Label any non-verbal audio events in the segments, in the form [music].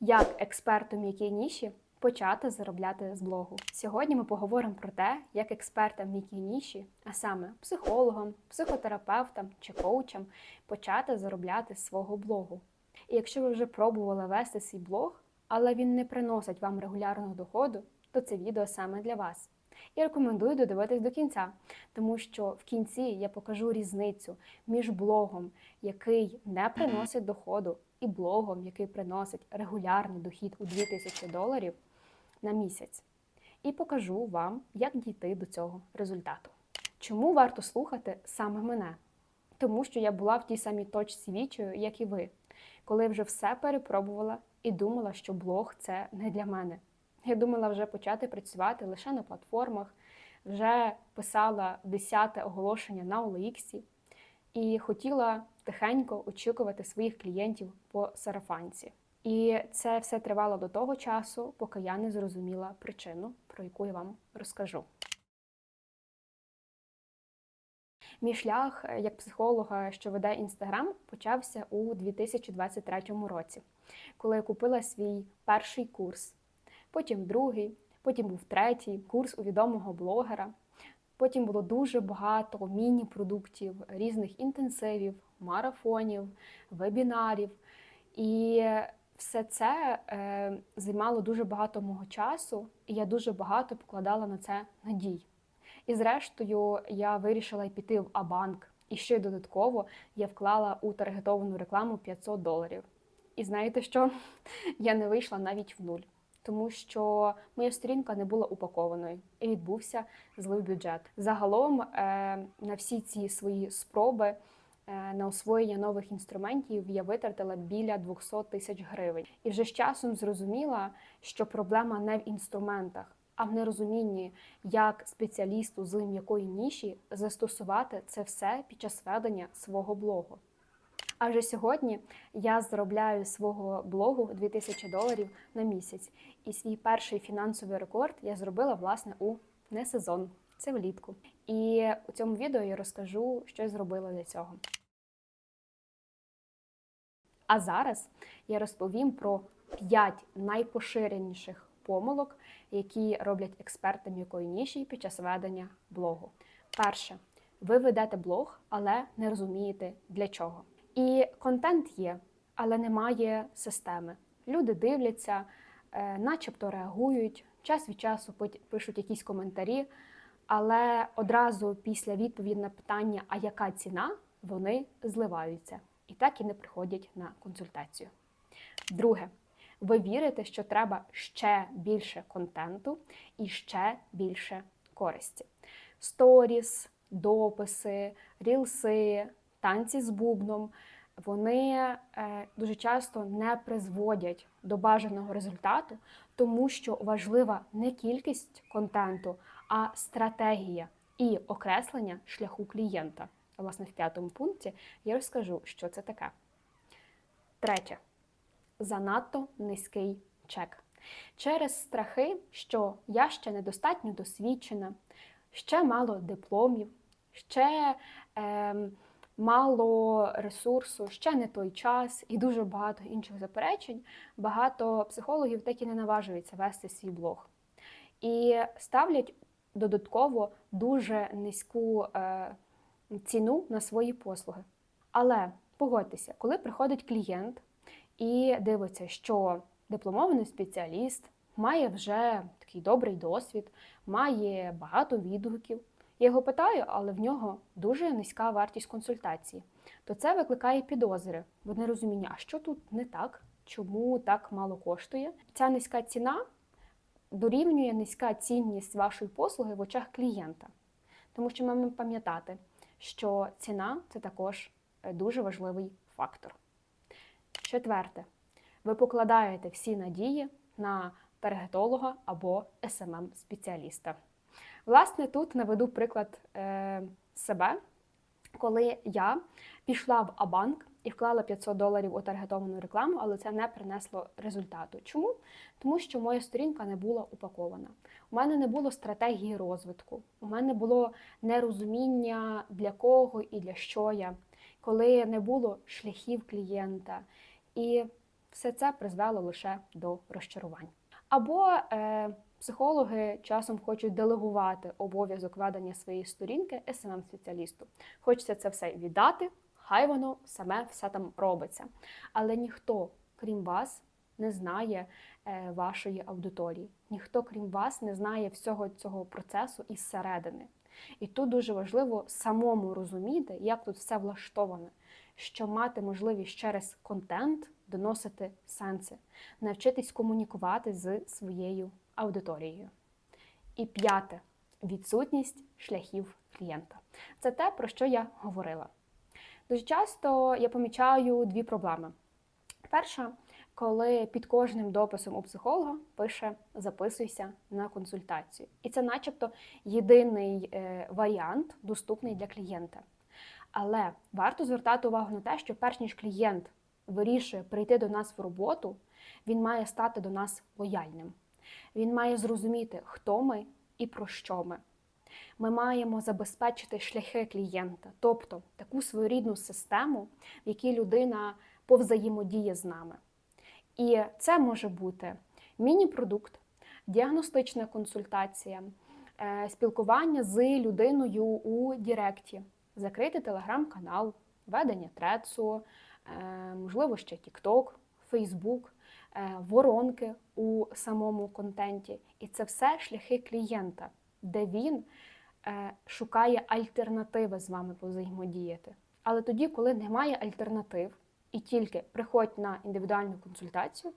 Як експерту м'якій ніші почати заробляти з блогу. Сьогодні ми поговоримо про те, як експертам м'якій ніші, а саме психологам, психотерапевтам чи коучам, почати заробляти з свого блогу. І якщо ви вже пробували вести свій блог, але він не приносить вам регулярного доходу, то це відео саме для вас. І рекомендую додивитись до кінця, тому що в кінці я покажу різницю між блогом, який не приносить доходу, і блогом, який приносить регулярний дохід у 2000 доларів на місяць. І покажу вам, як дійти до цього результату. Чому варто слухати саме мене? Тому що я була в тій самій точці вічою, як і ви, коли вже все перепробувала і думала, що блог це не для мене. Я думала вже почати працювати лише на платформах, вже писала десяте оголошення на OLX і хотіла тихенько очікувати своїх клієнтів по сарафанці. І це все тривало до того часу, поки я не зрозуміла причину, про яку я вам розкажу. Мій шлях як психолога, що веде інстаграм, почався у 2023 році, коли я купила свій перший курс, потім другий, потім був третій курс у відомого блогера. Потім було дуже багато міні-продуктів, різних інтенсивів, марафонів, вебінарів. І все це е, займало дуже багато мого часу, і я дуже багато покладала на це надій. І зрештою я вирішила піти в Абанк. І ще й додатково я вклала у таргетовану рекламу 500 доларів. І знаєте що? [laughs] Я не вийшла навіть в нуль, тому що моя сторінка не була упакованою і відбувся злий бюджет. Загалом е, на всі ці свої спроби. е, На освоєння нових інструментів я витратила біля 200 тисяч гривень. І вже з часом зрозуміла, що проблема не в інструментах, а в нерозумінні, як спеціалісту з м'якої ніші застосувати це все під час ведення свого блогу. А вже сьогодні я заробляю свого блогу 2000 доларів на місяць. І свій перший фінансовий рекорд я зробила власне у не сезон, це влітку. І у цьому відео я розкажу, що я зробила для цього. А зараз я розповім про 5 найпоширеніших помилок, які роблять експерти м'якої ніші під час ведення блогу. Перше, ви ведете блог, але не розумієте для чого. І контент є, але немає системи. Люди дивляться, е, начебто реагують, час від часу пишуть якісь коментарі, але одразу після відповіді на питання, а яка ціна, вони зливаються і так і не приходять на консультацію. Друге, ви вірите, що треба ще більше контенту і ще більше користі. Сторіс, дописи, рілси, танці з бубном. Вони е, дуже часто не призводять до бажаного результату, тому що важлива не кількість контенту, а стратегія і окреслення шляху клієнта. Власне, в п'ятому пункті я розкажу, що це таке. Третє занадто низький чек. Через страхи, що я ще недостатньо досвідчена, ще мало дипломів, ще е, мало ресурсу, ще не той час і дуже багато інших заперечень, багато психологів так і не наважуються вести свій блог. І ставлять додатково дуже низьку е, ціну на свої послуги. Але погодьтеся, коли приходить клієнт і дивиться, що дипломований спеціаліст має вже такий добрий досвід, має багато відгуків. Я його питаю, але в нього дуже низька вартість консультації. То це викликає підозри, в нерозуміння, а що тут не так, чому так мало коштує. Ця низька ціна дорівнює низька цінність вашої послуги в очах клієнта. Тому що ми маємо пам'ятати, що ціна це також е, дуже важливий фактор. Четверте, ви покладаєте всі надії на таргетолога або smm спеціаліста Власне, тут наведу приклад е, себе, коли я пішла в Абанк і вклала 500 доларів у таргетовану рекламу, але це не принесло результату. Чому? Тому що моя сторінка не була упакована. У мене не було стратегії розвитку, у мене було нерозуміння для кого і для що я, коли не було шляхів клієнта. І все це призвело лише до розчарувань. Або е, психологи часом хочуть делегувати обов'язок ведення своєї сторінки smm спеціалісту Хочеться це все віддати, хай воно саме все там робиться. Але ніхто, крім вас, не знає е, вашої аудиторії. Ніхто, крім вас, не знає всього цього процесу із середини. І тут дуже важливо самому розуміти, як тут все влаштоване, що мати можливість через контент доносити сенси, навчитись комунікувати з своєю аудиторією. І п'яте відсутність шляхів клієнта. Це те, про що я говорила. Дуже часто я помічаю дві проблеми. Перша, коли під кожним дописом у психолога пише записуйся на консультацію. І це, начебто, єдиний е, варіант, доступний для клієнта. Але варто звертати увагу на те, що перш ніж клієнт вирішує прийти до нас в роботу, він має стати до нас лояльним. Він має зрозуміти, хто ми і про що ми. Ми маємо забезпечити шляхи клієнта, тобто таку своєрідну систему, в якій людина повзаємодіє з нами. І це може бути міні-продукт, діагностична консультація, е, спілкування з людиною у Діректі, закритий телеграм-канал, ведення трецу, е, можливо, ще TikTok, Facebook, воронки у самому контенті. І це все шляхи клієнта, де він шукає альтернативи з вами повзаємодіяти. Але тоді, коли немає альтернатив, і тільки приходь на індивідуальну консультацію,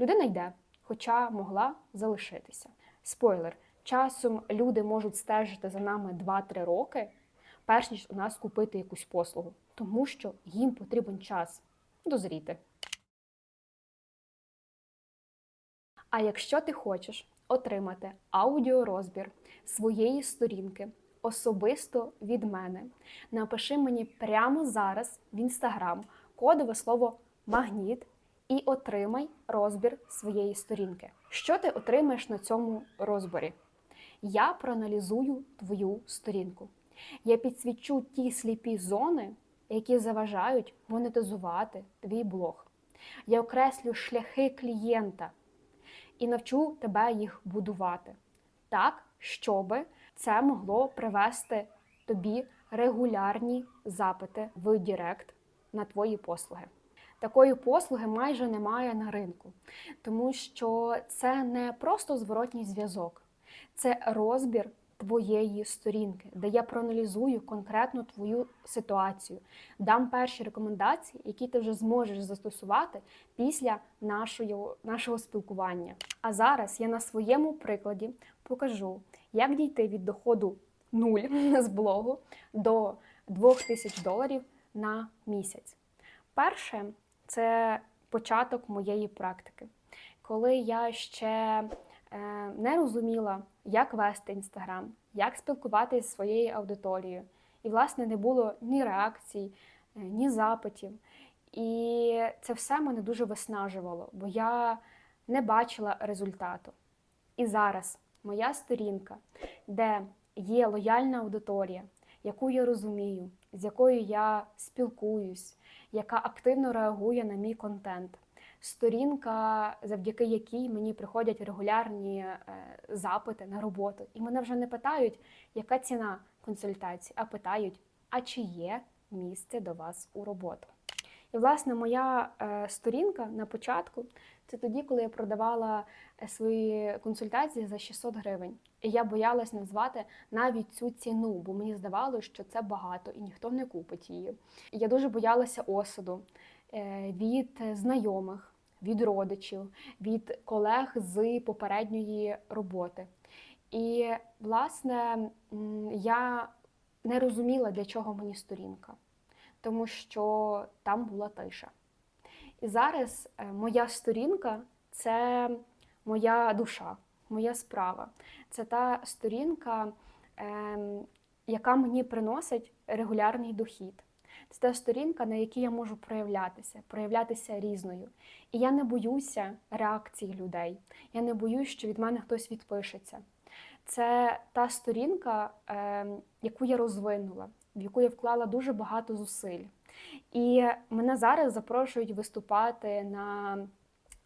людина йде, хоча могла залишитися. Спойлер, часом люди можуть стежити за нами 2-3 роки, перш ніж у нас купити якусь послугу, тому що їм потрібен час дозріти. А якщо ти хочеш отримати аудіорозбір своєї сторінки особисто від мене, напиши мені прямо зараз в інстаграм кодове слово магніт і отримай розбір своєї сторінки. Що ти отримаєш на цьому розборі? Я проаналізую твою сторінку. Я підсвічу ті сліпі зони, які заважають монетизувати твій блог. Я окреслю шляхи клієнта і навчу тебе їх будувати так, щоби це могло привести тобі регулярні запити в Директ на твої послуги. Такої послуги майже немає на ринку, тому що це не просто зворотній зв'язок, це розбір твоєї сторінки, де я проаналізую конкретно твою ситуацію, дам перші рекомендації, які ти вже зможеш застосувати після нашого, нашого спілкування. А зараз я на своєму прикладі покажу, як дійти від доходу нуль [laughs] з блогу до 2000 доларів на місяць. Перше, це початок моєї практики, коли я ще не розуміла, як вести інстаграм, як спілкуватися зі своєю аудиторією. І, власне, не було ні реакцій, е, ні запитів. І це все мене дуже виснажувало, бо я не бачила результату. І зараз моя сторінка, де є лояльна аудиторія, яку я розумію, з якою я спілкуюсь, яка активно реагує на мій контент. Сторінка, завдяки якій мені приходять регулярні е, запити на роботу. І мене вже не питають, яка ціна консультації, а питають, а чи є місце до вас у роботу. І, власне, моя е, сторінка на початку це тоді, коли я продавала е, свої консультації за 600 гривень. І я боялась назвати навіть цю ціну, бо мені здавалося, що це багато і ніхто не купить її. І я дуже боялася осуду від знайомих, від родичів, від колег з попередньої роботи. І, власне, я не розуміла, для чого мені сторінка, тому що там була тиша. І зараз е, моя сторінка це моя душа, моя справа. Це та сторінка, ем, яка мені приносить регулярний дохід. Це та сторінка, на якій я можу проявлятися, проявлятися різною. І я не боюся реакцій людей. Я не боюсь, що від мене хтось відпишеться. Це та сторінка, ем, яку я розвинула, в яку я вклала дуже багато зусиль. І мене зараз запрошують виступати на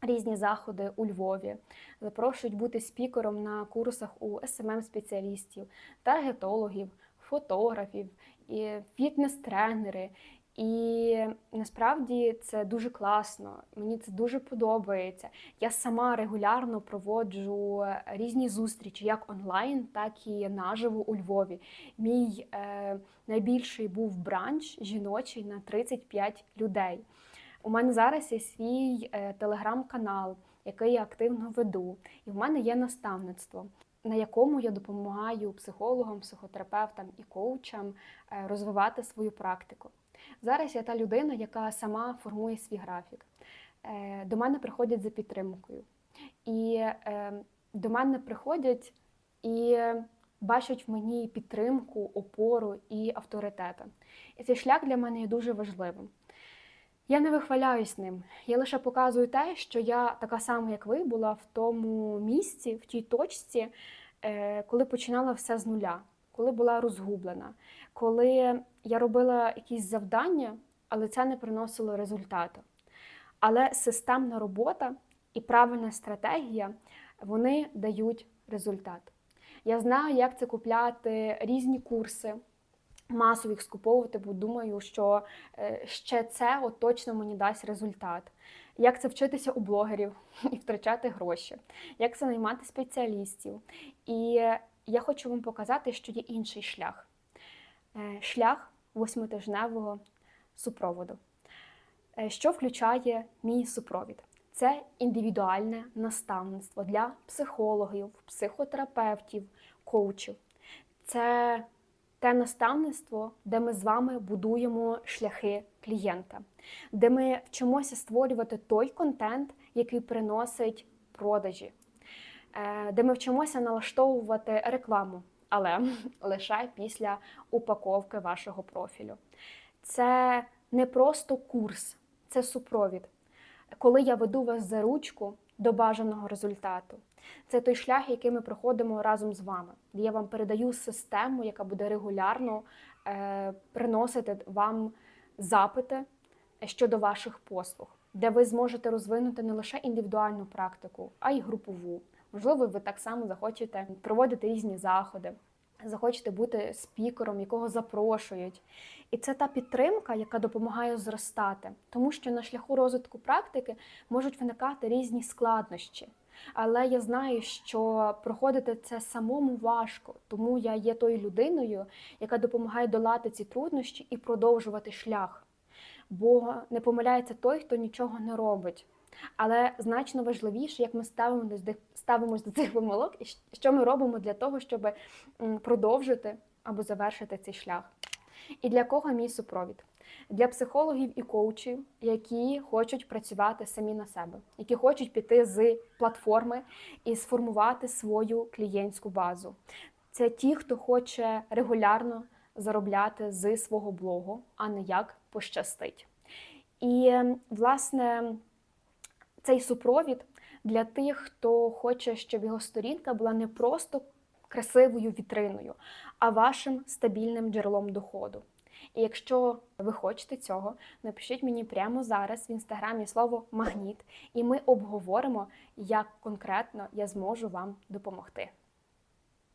різні заходи у Львові, запрошують бути спікером на курсах у smm спеціалістів таргетологів, фотографів, і фітнес-тренери. І насправді це дуже класно. Мені це дуже подобається. Я сама регулярно проводжу різні зустрічі, як онлайн, так і наживо у Львові. Мій е, найбільший був бранч жіночий на 35 людей. У мене зараз є свій е, телеграм-канал, який я активно веду, і в мене є наставництво, на якому я допомагаю психологам, психотерапевтам і коучам е, розвивати свою практику. Зараз я та людина, яка сама формує свій графік. Е, До мене приходять за підтримкою. І е, до мене приходять і бачать в мені підтримку, опору і авторитета. І цей шлях для мене є дуже важливим. Я не вихваляюсь ним. Я лише показую те, що я така сама, як ви, була в тому місці, в тій точці, е, коли починала все з нуля, коли була розгублена, коли я робила якісь завдання, але це не приносило результату. Але системна робота і правильна стратегія вони дають результат. Я знаю, як це купляти різні курси, масово їх скуповувати, бо думаю, що е, ще це от точно мені дасть результат. Як це вчитися у блогерів [laughs] і втрачати гроші, як це наймати спеціалістів. І я хочу вам показати, що є інший шлях Е, шлях восьмитижневого супроводу. Е, Що включає мій супровід? Це індивідуальне наставництво для психологів, психотерапевтів, коучів. Це те наставництво, де ми з вами будуємо шляхи клієнта, де ми вчимося створювати той контент, який приносить продажі, е, де ми вчимося налаштовувати рекламу, але [laughs] лише після упаковки вашого профілю. Це не просто курс, це супровід. Коли я веду вас за ручку до бажаного результату, це той шлях, який ми проходимо разом з вами. Я вам передаю систему, яка буде регулярно е, приносити вам запити щодо ваших послуг, де ви зможете розвинути не лише індивідуальну практику, а й групову. Можливо, ви так само захочете проводити різні заходи, захочете бути спікером, якого запрошують. І це та підтримка, яка допомагає зростати, тому що на шляху розвитку практики можуть виникати різні складнощі. Але я знаю, що проходити це самому важко, тому я є тою людиною, яка допомагає долати ці труднощі і продовжувати шлях. Бо не помиляється той, хто нічого не робить. Але значно важливіше, як ми ставимося до, цих помилок, і що ми робимо для того, щоб продовжити або завершити цей шлях. І для кого мій супровід? Для психологів і коучів, які хочуть працювати самі на себе, які хочуть піти з платформи і сформувати свою клієнтську базу. Це ті, хто хоче регулярно заробляти з свого блогу, а не як пощастить. І, власне, цей супровід для тих, хто хоче, щоб його сторінка була не просто красивою вітриною, а вашим стабільним джерелом доходу. І якщо ви хочете цього, напишіть мені прямо зараз в інстаграмі слово магніт, і ми обговоримо, як конкретно я зможу вам допомогти.